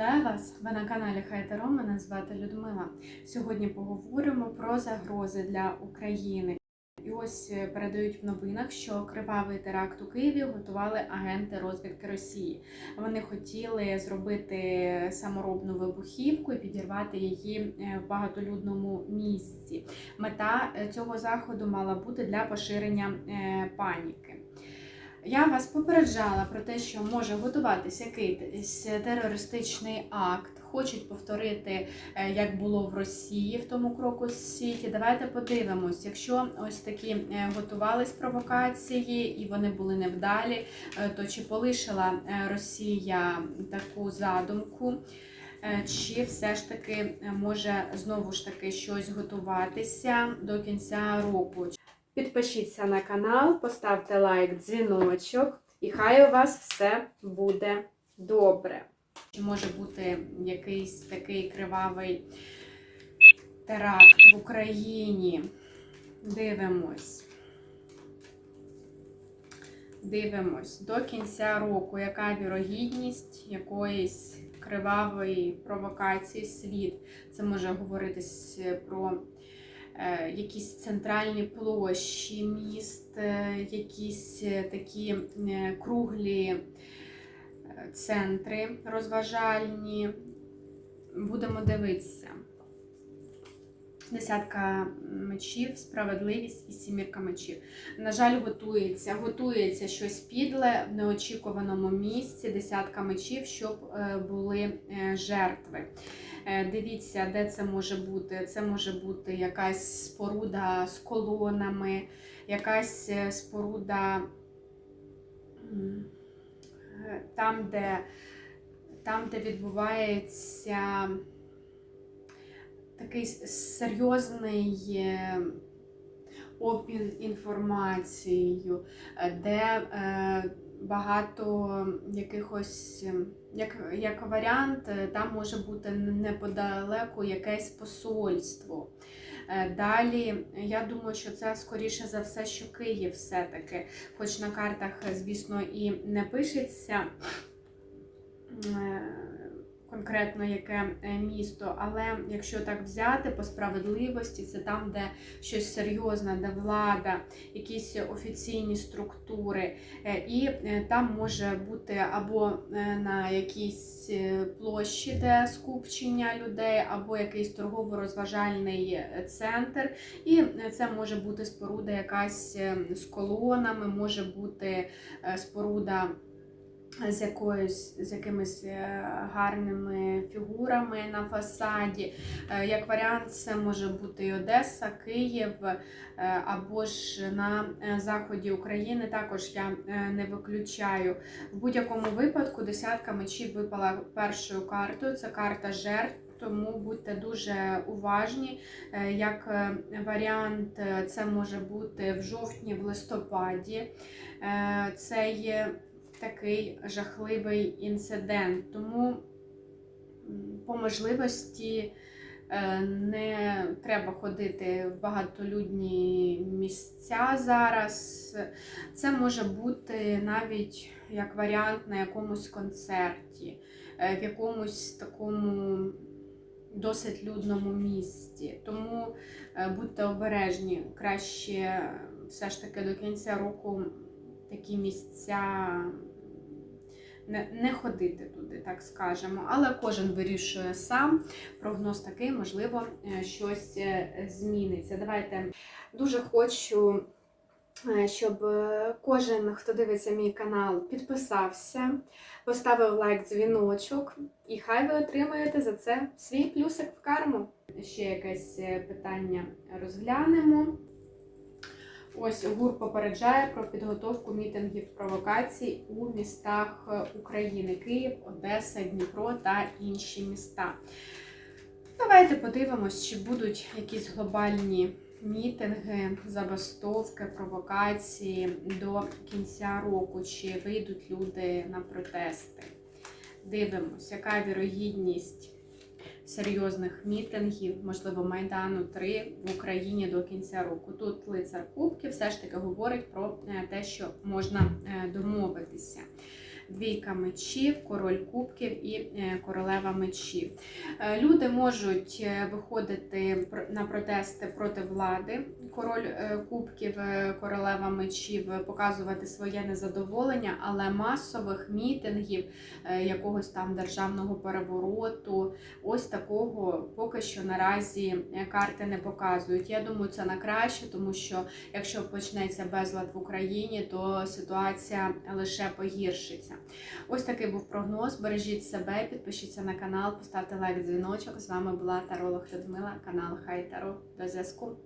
Вітаю вас! Ви на каналі Хайтеро. Мене звати Людмила. Сьогодні поговоримо про загрози для України. І ось е, передають в новинах, що кривавий теракт у Києві готували агенти розвідки Росії. Вони хотіли зробити саморобну вибухівку і підірвати її е, в багатолюдному місці. Мета е, цього заходу мала бути для поширення паніки. Я вас попереджала про те, що може готуватися якийсь терористичний акт. Хочуть повторити, е, як було в Росії в тому кроку Сіті. Давайте подивимось, якщо ось такі е, готувались провокації і вони були невдалі, е, то чи полишила Росія таку задумку? Чи все ж таки може знову ж таки щось готуватися до кінця року? Підпишіться на канал, поставте лайк, дзвіночок, і хай у вас все буде добре. Чи може бути якийсь такий кривавий теракт в Україні? Дивимось. Дивимось до кінця року, яка вірогідність якоїсь кривавої провокації світ. Це може говоритись про якісь центральні площі міст, е, якісь е, такі е, круглі е, центри розважальні. Будемо дивитися. Десятка мечів, справедливість і сімірка мечів. На жаль, готується. Готується щось підле в неочікуваному місці, десятка мечів, щоб е, були е, жертви. Е, Дивіться, де це може бути. Це може бути якась споруда з колонами, якась е, споруда е, там, де, там, де відбувається такий серйозний обмін інформацією, де багато якихось, е, як, як варіант, е, там може бути неподалеку якесь посольство. Е, Далі, я думаю, що це скоріше за все, що Київ все-таки, хоч на картах, звісно, і не пишеться. Конкретно яке е, місто, але якщо так взяти по справедливості, це там, де щось серйозне, де влада, якісь офіційні структури, Е, і е, там може бути або на якійсь площі, де скупчення людей, або якийсь торгово-розважальний центр. І це може бути споруда якась з колонами, може бути споруда з якоюсь з якимись е, гарними фігурами на фасаді. Е, Як варіант, це може бути і Одеса, Київ е, або ж на заході України. Також я не виключаю. В будь-якому випадку десятка мечів випала першою картою. Це карта жертв. Тому будьте дуже уважні. Як варіант, це може бути в жовтні, в листопаді. Це є такий жахливий інцидент. Тому по можливості е, не треба ходити в багатолюдні місця зараз. Це може бути навіть як варіант на якомусь концерті, е, в якомусь такому досить людному місці. Тому е, будьте обережні, краще все ж таки до кінця року такі місця не, ходити туди, так скажемо. Але кожен вирішує сам. Прогноз такий, можливо, е, щось е, зміниться. Давайте дуже хочу. е, Щоб кожен, хто дивиться мій канал, підписався, поставив лайк, дзвіночок, і хай ви отримаєте за це свій плюсик в карму. Ще якесь питання розглянемо. Ось ГУР попереджає про підготовку мітингів провокацій у містах України: Київ, Одеса, Дніпро та інші міста. Давайте подивимось, чи будуть якісь глобальні мітинги, забастовки, провокації до кінця року, чи вийдуть люди на протести. Дивимось, яка вірогідність серйозних мітингів, можливо, Майдану 3 в Україні до кінця року. Тут лицар Кубки все ж таки говорить про е, те, що можна е, домовитися. Двійка мечів, король кубків і е, королева мечів. Е, Люди можуть е, виходити на протести проти влади, король кубків, королева мечів, показувати своє незадоволення, але масових мітингів, якогось там державного перевороту, ось такого поки що наразі карти не показують. Я думаю, це на краще, тому що якщо почнеться безлад в Україні, то ситуація лише погіршиться. Ось такий був прогноз. Бережіть себе, підпишіться на канал, поставте лайк, дзвіночок. З вами була Таролог Людмила, канал Хай Таро. До зв'язку.